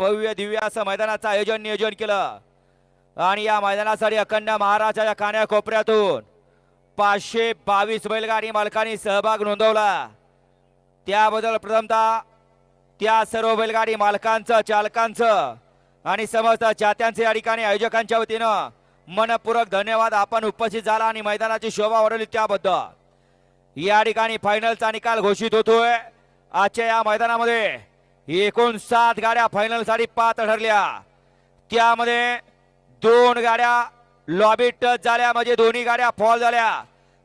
भव्य दिव्य असं मैदानाचं आयोजन नियोजन केलं. आणि या मैदानासाठी अखंड महाराष्ट्राच्या कान्याकोपऱ्यातून पाचशे बावीस बैलगाडी मालकांनी सहभाग नोंदवला. त्याबद्दल प्रथमतः त्या सर्व बैलगाडी मालकांचं चालकांचं आणि समस्त चात्यांचे या ठिकाणी आयोजकांच्या वतीनं मनपूरक धन्यवाद. आपण उपस्थित झाला आणि मैदानाची शोभा वाढवली त्याबद्दल. या ठिकाणी फायनलचा निकाल घोषित होतोय. आजच्या या मैदानामध्ये एकूण सात गाड्या फायनलसाठी पात्र ठरल्या. त्यामध्ये दोन गाड्या लॉबी टच झाल्या म्हणजे दोन्ही गाड्या फॉल झाल्या.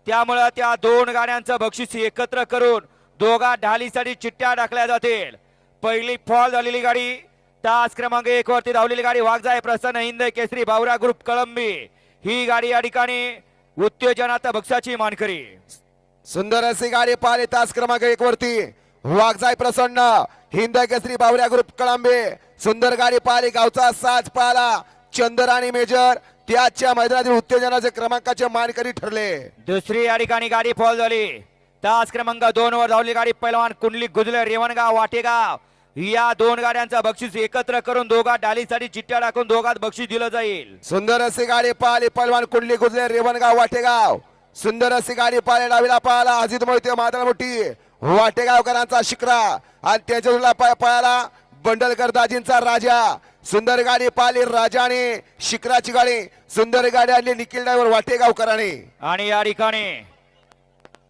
त्यामुळं त्या दोन गाड्यांचं बक्षीस एकत्र करून दोघा ढालीसाठी चिठ्ठ्या टाकल्या जातील. पहिली फॉल झालेली गाडी तास क्रमांक एक वरती धावलेली गाडी वाघजाय प्रसन्न हिंद केसरी भावरा ग्रुप कळंबी. ही गाडी या ठिकाणी उत्तेजनात बक्षाची मानकरी सुंदर अशी गाडी पाहिली तास क्रमांक एक वरती. वाघजाय प्रसन्न हिंद केसरी बावऱ्या ग्रुप कळंबे सुंदर गाडी पाहिली गावचा साज पाहिला. चंदर आणि मेजर त्याच्या मैदानातील उत्तेजनाचे क्रमांकाचे मानकरी ठरले. दुसरी या ठिकाणी गाडी फॉल झाली. तास क्रमांक दोन वर धावली गाडी पैलवान कुंडली गुजले रेवणगाव वाटेगाव. या दोन गाड्यांचं बक्षीस एकत्र करून दोघा डालीसाठी चिठ्ठ्या टाकून दोघात बक्षीस दिलं जाईल. सुंदर अशी गाडी पाहिली पलवान कुंडली गुजले रेवणगाव वाटेगाव. सुंदर अशी गाडी पाहिली डावीला पाहिला अजित मोहिते मादळ मोठी. वाटेगावकरांचा शिकरा आणि त्याच्या उजव्या पाय बंडलकर दाजींचा राजा. सुंदर गाडी पाहिली राजाने. शिखराची गाडी. सुंदर गाडी आणली निखिल ड्रायव्हर वाटेगावकरांनी आणि या ठिकाणी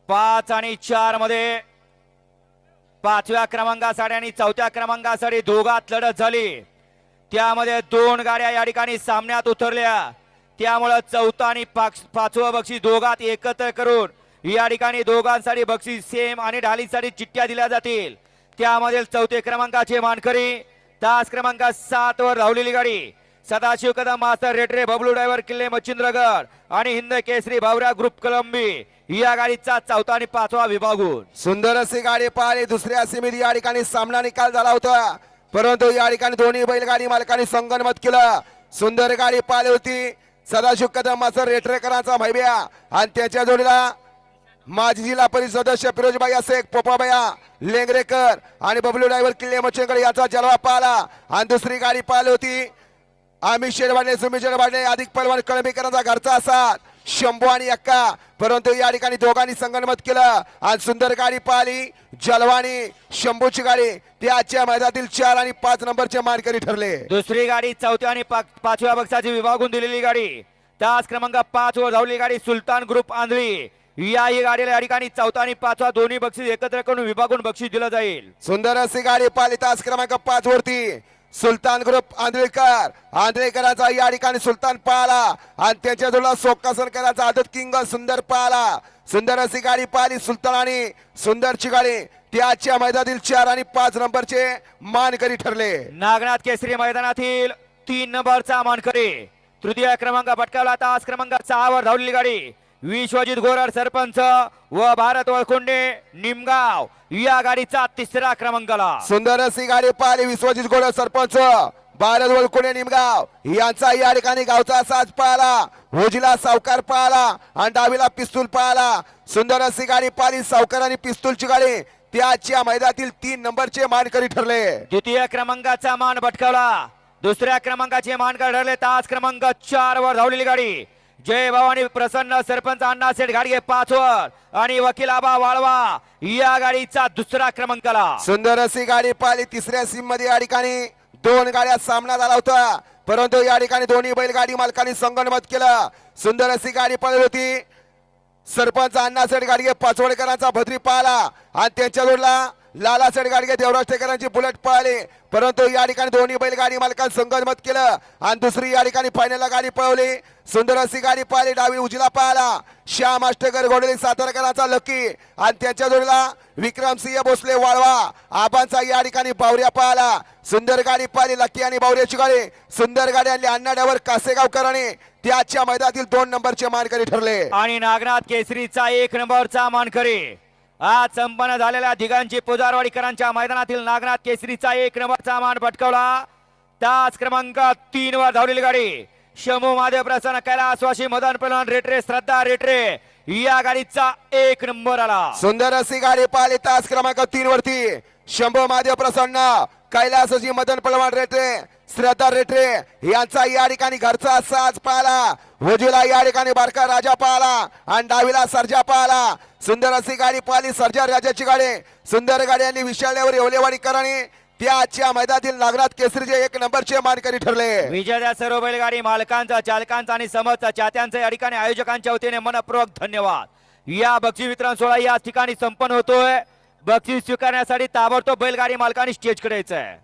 पाच आणि चारमध्ये पाचव्या क्रमांकासाठी आणि चौथ्या क्रमांकासाठी दोघात लढत झाली. त्यामध्ये दोन गाड्या या ठिकाणी सामन्यात उतरल्या. त्यामुळं चौथा आणि पाच- पाचवं बक्षीस दोघात एकत्र करून या ठिकाणी दोघांसाठी बक्षीस सेम आणि ढालीसाठी चिठ्ठ्या दिल्या जातील. त्यामधील चौथे क्रमांकाचे मानकरी तास क्रमांक सात वर धावलेली गाडी सदाशिव कदम मास्तर रेटरे बबलू ड्रायव्हर किल्ले मच्छिंद्रगड आणि हिंद केसरी बावरा ग्रुप कलंबी. या गाडीचा चौथा आणि पाचवा विभागून. सुंदर अशी गाडी पाहिली दुसऱ्या सीमित या ठिकाणी सामना निकाल झाला होता. परंतु या ठिकाणी दोन्ही बैलगाडी मालकांनी संगनमत केलं. सुंदर गाडी पाहिली होती सदाशिव कदम मास्तर रेटरेकरांचा भैब्या आणि त्याच्या जोडीला माजी जिल्हा परिषद सदस्य फिरोजबाई असेक पोपाबाया लेंगरेकर आणि बबलू ड्रायव्हर किल्ले मच्छेकर याचा जलवा पाहिला. आणि दुसरी गाडी पाहिली होती. आम्ही शेरवाडले सुमी शेरवाडले अधिक पलवान कळंबीकरांचा घरचा असा शंभू आणि अक्का. परंतु या ठिकाणी दोघांनी संगणमत केलं. आणि सुंदर गाडी पाहिली. जलवाणी शंभूची गाडी. ते आजच्या मैदानातील चार आणि पाच नंबरचे मानकरी ठरले. दुसरी गाडी चौथ्या आणि पाचव्या पक्षाची विभागून दिलेली गाडी. तास क्रमांक पाच वर धावली गाडी सुलतान ग्रुप आंधळी. या ही गाडीला या ठिकाणी चौथा आणि पाचवा दोन्ही बक्षीस एकत्र करून विभागून बक्षीस दिलं जाईल. सुंदर अशी गाडी पाहिली तास क्रमांक पाच वरती. सुलतान ग्रुप आंधळेकर. आंधळेकरांचा या ठिकाणी सुलतान पाहला आणि त्याच्या जोडला सोकासनकरांचा आदत किंग सुंदर पाहला सुंदर अशी गाडी पाहिली सुलतान आणि सुंदरची गाडी ती आजच्या मैदानातील चार आणि पाच नंबरचे मानकरी ठरले. नागनाथ केसरी मैदानातील तीन नंबरचा मानकरी. तृतीय क्रमांक पटकावला तास क्रमांक सहा वर धावलेली गाडी. विश्वजित गोरड सरपंच व भारत वळकुंडे निमगाव. या गाडीचा तिसरा क्रमांकाला. सुंदर अशी गाडी पाहिली विश्वजित गोड सरपंच. भारत वळकुणे निमगाव. यांचा या ठिकाणी गावचा साज पाहिला. उजला सावकार पाहिला आणि डावीला पिस्तूल पाहिला. सुंदर अशी गाडी पाहिली. सावकार आणि पिस्तूलची गाडी त्याच्या मैदानातील तीन नंबरचे मानकरी ठरले. द्वितीय क्रमांकाचा मान भटकावला. दुसऱ्या क्रमांकाचे मानकर ठरले. तास क्रमांक चार वर धावलेली गाडी. जय भवानी प्रसन्न सरपंच अण्णा सेठ गाडगे पाचवर आणि वकील आबा वाळवा. या गाडीचा दुसरा क्रमांकाला सुंदर अशी गाडी पाहिली. तिसऱ्या सीममध्ये या ठिकाणी दोन गाड्या सामना झाला होता परंतु या ठिकाणी दोन्ही बैलगाडी मालकांनी संगणमत केलं. सुंदर अशी गाडी पाहिली होती. सरपंच अण्णासेठ गाडगे पाचवडकरांचा भद्री पाहिला. आणि त्यांच्या जोडला लाला गाडगे देवराज टेकरांची बुलेट पळाली. परंतु या ठिकाणी दोन्ही बैलगाडी मालकांनी संगनमत केलं आणि दुसरी या ठिकाणी फायनलला गाडी पळवली. सुंदर अशी गाडी पाहिली डावी उजला पळाला. श्याम अष्टकर घोडले सातारकरांचा लकी आणि त्याच्या जोडीला विक्रमसिंह भोसले वाळवा. आबांचा या ठिकाणी बावऱ्या पळाला. सुंदर गाडी पाहिली लकी आणि बावऱ्याची गाडी. सुंदर गाडी आणली अण्णाड्यावर कासेगावकरांनी. त्याच्या मैदानातील दोन नंबरचे मानकरी ठरले. आणि नागनाथ केसरीचा एक नंबरचा मानकरी. आज संपन्न झालेल्या दिगांची पुजारवाडीकरांच्या मैदानातील नागनाथ केसरीचा एक नंबरचा मान भटकवला तास क्रमांक तीन वर धावलेली गाडी. शमू महादेव प्रसन्न कैलासवासी मदन पलवान रेटरे श्रद्धा रेटरे या गाडीचा एक नंबर आला. सुंदर अशी गाडी पाहिली तास क्रमांक तीन वरती. शंभू महादेव प्रसन्न कैलासजी मदन पलवान रेटरे श्रद्धा रेटे यांचा या ठिकाणी घरचा साज पाहला वजूला या ठिकाणी बारका राजा पाहला आणि डावीला सर्जा पाहला सुंदर अशी गाडी पाहिली सर्जा राजाची गाडी. सुंदर गाडी यांनी विशाळ्यावर येवलेवाडी कराने त्या आजच्या मैदानातील नागनाथ केसरीचे एक नंबरचे मानकरी ठरले. विजय सर्व बैलगाडी मालकांचा चालकांचा आणि समजचा चाहत्यांचा या ठिकाणी आयोजकांच्या वतीने मनपूर्वक धन्यवाद. या बक्षीस वितरण सोहळा या ठिकाणी संपन्न होतोय. बक्षीस स्वीकारण्यासाठी ताबडतोब बैलगाडी मालकांनी स्टेजकडे यायचं आहे